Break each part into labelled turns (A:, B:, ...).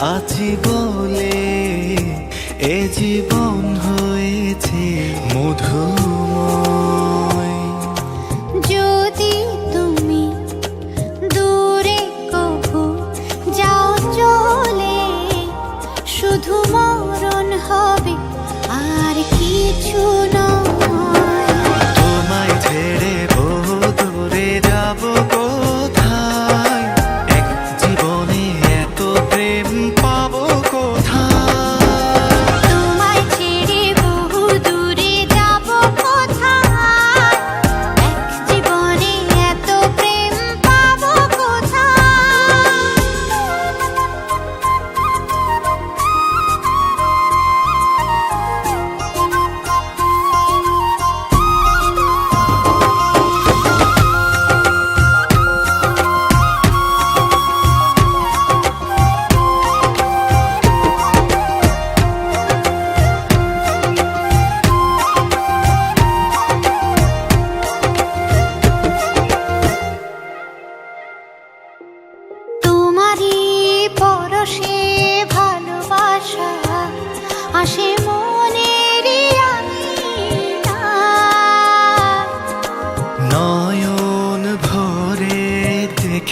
A: আছি বলে এ জীবন হয়েছে মধু
B: যদি তুমি দূরে যাও চলে, শুধু মরণ হবে আর কিছু
A: না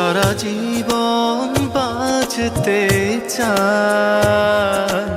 A: সারা জীবন বাঁচতে চায়।